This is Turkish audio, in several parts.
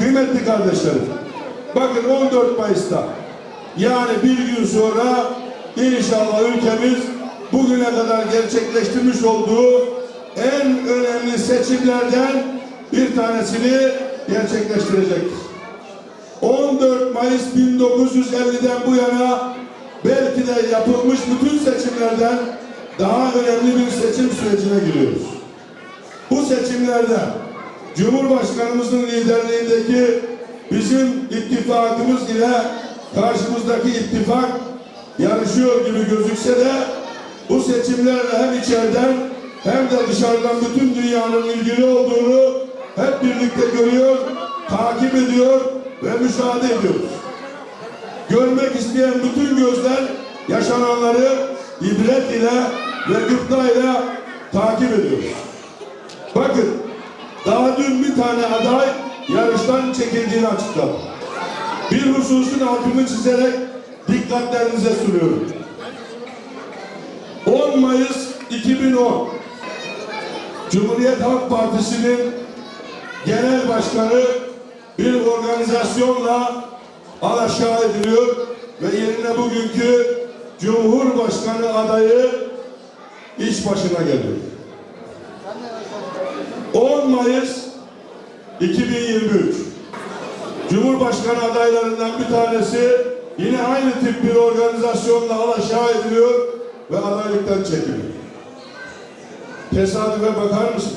Kıymetli kardeşlerim, bakın 14 Mayıs'ta yani bir gün sonra inşallah ülkemiz bugüne kadar gerçekleştirmiş olduğu en önemli seçimlerden bir tanesini gerçekleştirecektir. 14 Mayıs 1950'den bu yana belki de yapılmış bütün seçimlerden daha önemli bir seçim sürecine giriyoruz. Bu seçimlerde Cumhurbaşkanımızın liderliğindeki bizim ittifakımız ile karşımızdaki ittifak yarışıyor gibi gözükse de bu seçimlerle hem içeriden hem de dışarıdan bütün dünyanın ilgili olduğunu hep birlikte görüyor, takip ediyor ve müşahede ediyoruz. Görmek isteyen bütün gözler yaşananları ibret ile ve gıptayla takip ediyoruz. Bakın daha dün bir tane aday yarıştan çekildiğini açıkladı. Bir hususun altını çizerek dikkatlerinize sunuyorum. 10 Mayıs 2010 Cumhuriyet Halk Partisi'nin genel başkanı bir organizasyonla alaşağı ediliyor ve yerine bugünkü Cumhurbaşkanı adayı iş başına geliyor. 10 Mayıs 2023 Cumhurbaşkanı adaylarından bir tanesi yine aynı tip bir organizasyonla alaşağı ediliyor ve adaylıktan çekiliyor. Tesadüfe bakar mısınız?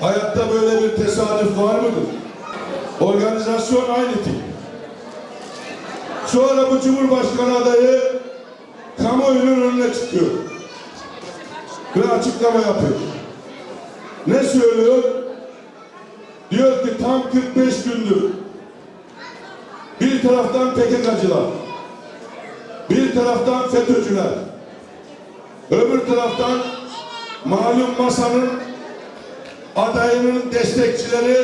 Hayatta böyle bir tesadüf var mıdır? Organizasyon aynı tip. Sonra bu Cumhurbaşkanı adayı kamuoyunun önüne çıkıyor. Ve açıklama yapıyor. Ne söylüyor? Diyor ki tam 45 gündür bir taraftan PKK'cılar, bir taraftan FETÖ'cüler, öbür taraftan malum masanın adayının destekçileri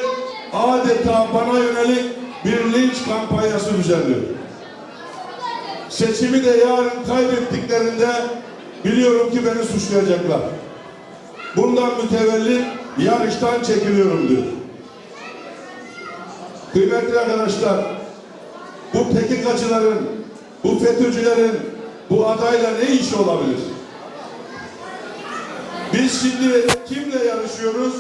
adeta bana yönelik bir linç kampanyası düzenliyor. Seçimi de yarın kaybettiklerinde biliyorum ki beni suçlayacaklar. Bundan mütevellit yarıştan çekiliyorum diyor. Kıymetli arkadaşlar, bu PKK'cıların, bu FETÖ'cülerin bu adayla ne işi olabilir? Biz şimdi kimle yarışıyoruz?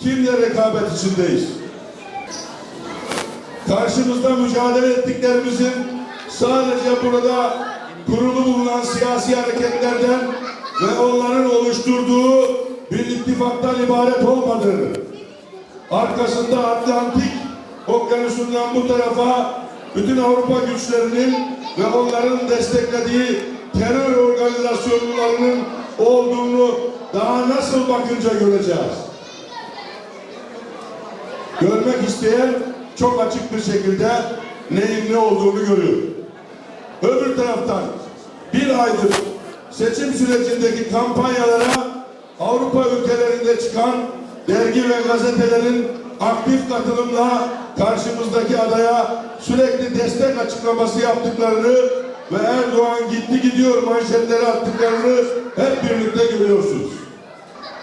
Kimle rekabet içindeyiz? Karşımızda mücadele ettiklerimizin sadece burada kurulu bulunan siyasi hareketlerden ve onların oluşturduğu bir ittifaktan ibaret olmadığını, arkasında Atlantik okyanusundan bu tarafa bütün Avrupa güçlerinin ve onların desteklediği terör organizasyonlarının olduğunu daha nasıl bakınca göreceğiz. Görmek isteyen çok açık bir şekilde neyin ne olduğunu görüyor. Öbür taraftan bir aydır seçim sürecindeki kampanyalara Avrupa ülkelerinde çıkan dergi ve gazetelerin aktif katılımla karşımızdaki adaya sürekli destek açıklaması yaptıklarını ve Erdoğan gitti gidiyor manşetleri attıklarını hep birlikte görüyorsunuz.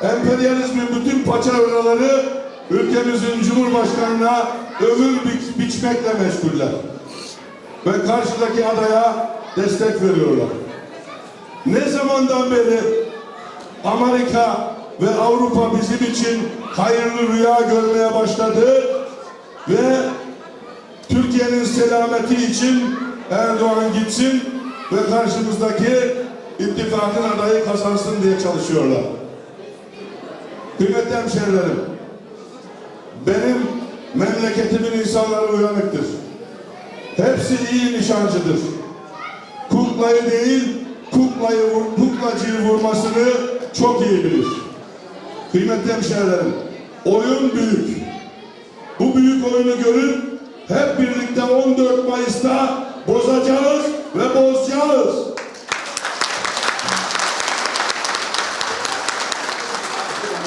Emperyalizmin bütün paçavraları ülkemizin cumhurbaşkanına ömür biç biçmekle meşguller. Ve karşıdaki adaya destek veriyorlar. Ne zamandan beri Amerika ve Avrupa bizim için hayırlı rüya görmeye başladı ve Türkiye'nin selameti için Erdoğan gitsin ve karşımızdaki ittifakın adayı kazansın diye çalışıyorlar. Kıymetli hemşehrilerim, benim memleketimin insanları uyanıktır. Hepsi iyi nişancıdır. Kuklayı değil, kuklayı, kuklacıyı vurmasını çok iyi bilir. Kıymetli hemşehrilerim, oyun büyük. Bu büyük oyunu görüp hep birlikte 14 Mayıs'ta bozacağız ve bozacağız.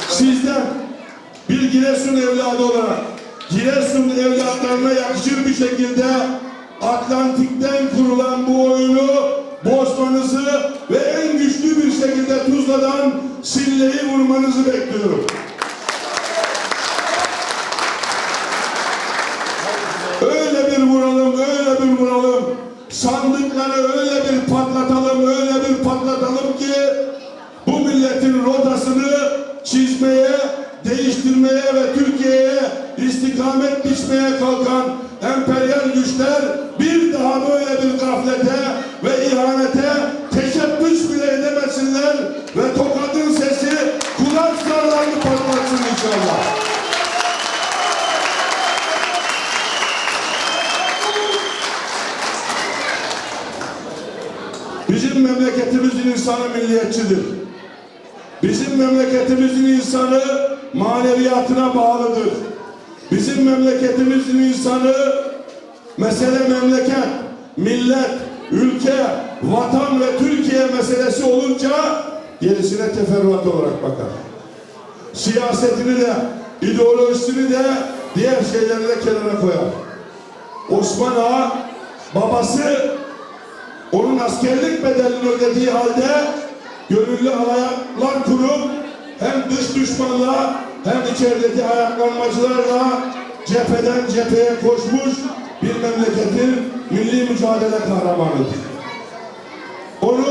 Sizden bir Giresun evladı olarak Giresun evlatlarına yakışır bir şekilde Atlantik'ten kurulan bu oyunu bozmanızı ve silleyi vurmanızı bekliyorum. Öyle bir vuralım, öyle bir vuralım. Sandıkları öyle bir patlatalım, öyle bir patlatalım ki bu milletin rotasını çizmeye, değiştirmeye ve Türkiye'ye istikamet biçmeye kalkan emperyal güçler bir daha böyle bir gaflete ve ihanete teşebbüs bile edemesinler ve Bizim memleketimizin insanı milliyetçidir. Bizim memleketimizin insanı maneviyatına bağlıdır. Bizim memleketimizin insanı mesele memleket, millet, ülke, vatan ve Türkiye meselesi olunca gerisine teferruat olarak bakar. Siyasetini de, ideolojisini de, diğer şeyleri de kenara koyar. Osman Ağa babası onun askerlik bedelini ödediği halde gönüllü alayaklar kurup hem dış düşmanla hem içerideki ayaklanmacılarla cepheden cepheye koşmuş bir memleketin milli mücadele kahramanıdır. Onu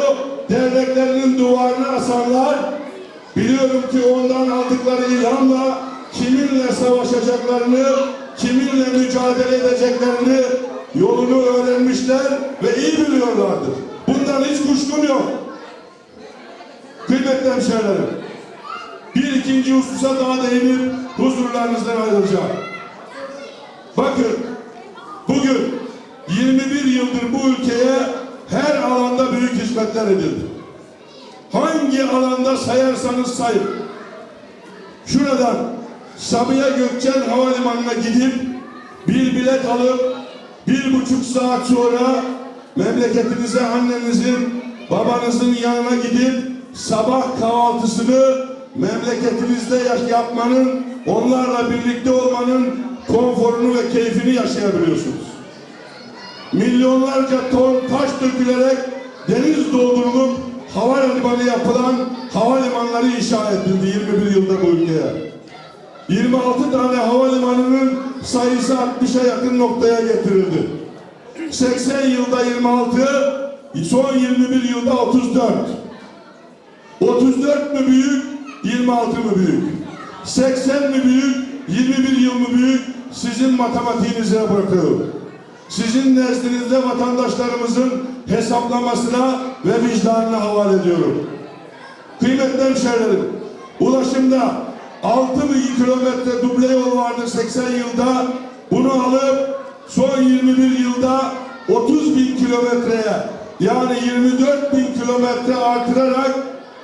derneklerinin duvarına asanlar biliyorum ki ondan aldıkları ilhamla kiminle savaşacaklarını, kiminle mücadele edeceklerini yolunu öğrenmişler ve iyi biliyorlardır. Bundan hiç kuşkum yok. Kıymetli hemşehrilerim, bir ikinci hususa daha değinip huzurlarınızdan ayrılacağım. Bakın, bugün 21 yıldır bu ülkeye her alanda büyük hizmetler edildi. Hangi alanda sayarsanız sayın. Şuradan Sabiha Gökçen Havalimanı'na gidip bir bilet alıp bir buçuk saat sonra memleketinize annenizin, babanızın yanına gidip sabah kahvaltısını memleketinizde yapmanın, onlarla birlikte olmanın konforunu ve keyfini yaşayabiliyorsunuz. Milyonlarca ton taş dökülerek deniz doldurulup havalimanı yapılan havalimanları inşa edildi 21 yılda bu ülkeye. 26 tane havalimanının sayısı 60'a yakın noktaya getirildi. 80 yılda 26, son 21 yılda 34. 34 mü büyük, 26 mı büyük? 80 mi büyük, 21 yıl mı büyük? Sizin matematiğinize bırakıyorum. Sizin nezdinizde vatandaşlarımızın hesaplamasına ve vicdanına havale ediyorum. Kıymetli hemşehrilerim, ulaşımda 6 bin kilometre duble yol vardı 80 yılda. Bunu alıp son 21 yılda 30 bin kilometreye yani 24 bin kilometre artırarak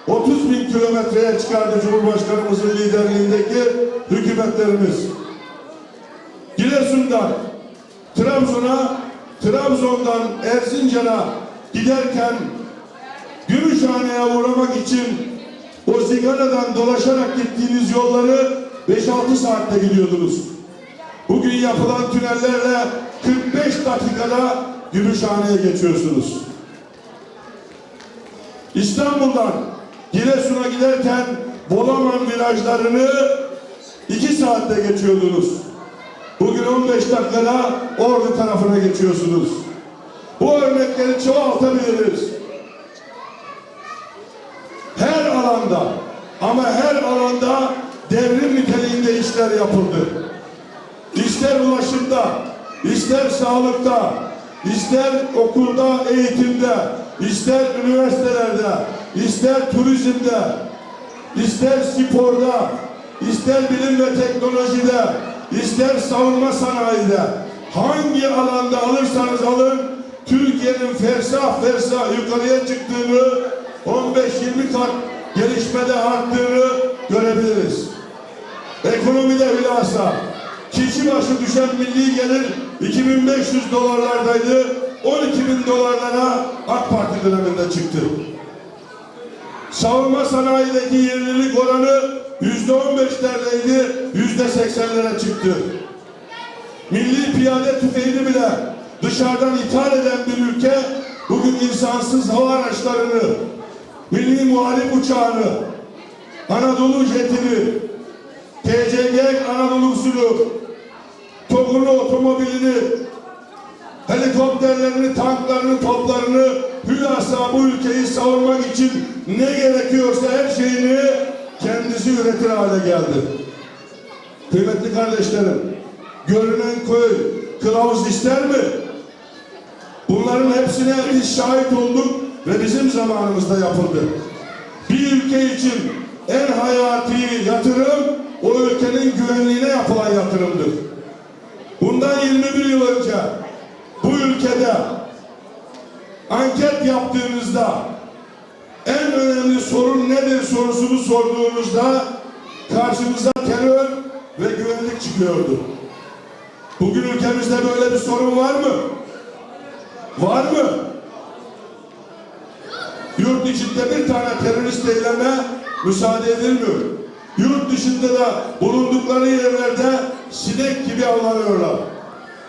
30 bin kilometreye çıkardı Cumhurbaşkanımızın liderliğindeki hükümetlerimiz. Giresun'dan Trabzon'a, Trabzon'dan Erzincan'a giderken Gümüşhane'ye uğramak için o Zigana'dan dolaşarak gittiğiniz yolları 5-6 saatte gidiyordunuz. Bugün yapılan tünellerle 45 dakikada Gümüşhane'ye geçiyorsunuz. İstanbul'dan Giresun'a giderken Bolaman virajlarını 2 saatte geçiyordunuz. Bugün 15 dakikada Ordu tarafına geçiyorsunuz. Bu örnekleri çoğaltabiliriz. Her alanda ama her alanda devrim niteliğinde işler yapıldı. İster ulaşımda, ister sağlıkta, ister okulda, eğitimde, ister üniversitelerde, ister turizmde, ister sporda, ister bilim ve teknolojide, ister savunma sanayide, hangi alanda alırsanız alın, Türkiye'nin fersah fersah yukarıya çıktığını, 15-20 kat gelişmede arttığını görebiliriz. Ekonomide bilhassa kişi başı düşen milli gelir 2500 dolarlardaydı. 12 bin dolarlara AK Parti döneminde çıktı. Savunma sanayideki yerlilik oranı yüzde on beşlerdeydi, yüzde seksenlere çıktı. Milli piyade tüfeğini bile dışarıdan ithal eden bir ülke bugün insansız hava araçlarını, milli muharip uçağını, Anadolu jetini, TCG Anadolu usulü, TOG'unu otomobilini, helikopterlerini, tanklarını, toplarını hülasa bu ülkeyi savunmak için ne gerekiyorsa her şeyini kendisi üretir hale geldi. Kıymetli kardeşlerim, görünen köy kılavuz ister mi? Bunların hepsine biz şahit olduk ve bizim zamanımızda yapıldı. Bir ülke için en hayati yatırım o ülkenin güvenliğine yapılan yatırımdır. Bundan 21 yıl önce bu ülkede anket yaptığınızda en önemli sorun nedir sorusunu sorduğunuzda karşımıza terör ve güvenlik çıkıyordu. Bugün ülkemizde böyle bir sorun var mı? Var mı? Yurt içinde bir tane terörist eyleme müsaade edilmiyor. Yurt dışında da bulundukları yerlerde sinek gibi avlanıyorlar.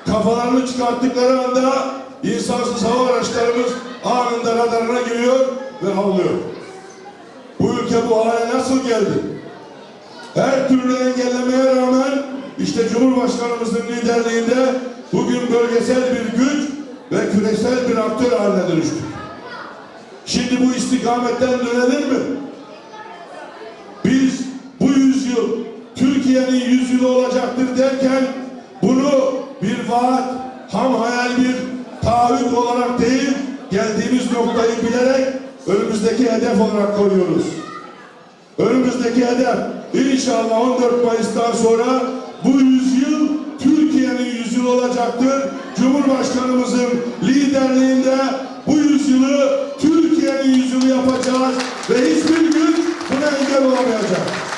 Kafalarını çıkarttıkları anda insansız hava araçlarımız anında radarına giriyor ve havlıyor. Bu ülke bu hale nasıl geldi? Her türlü engellemeye rağmen işte Cumhurbaşkanımızın liderliğinde bugün bölgesel bir güç ve küresel bir aktör haline dönüştük. Şimdi bu istikametten dönelim mi? Biz bu yüzyıl Türkiye'nin yüzyılı olacaktır derken bunu bir vaat, ham hayal bir taahhüt olarak değil, geldiğimiz noktayı bilerek önümüzdeki hedef olarak koruyoruz. Önümüzdeki hedef inşallah 14 Mayıs'tan sonra bu yüzyıl Türkiye'nin yüzyılı olacaktır. Cumhurbaşkanımızın liderliğinde bu yüzyılı Türkiye'nin yüzyılı yapacağız ve hiçbir gün buna engel olamayacak.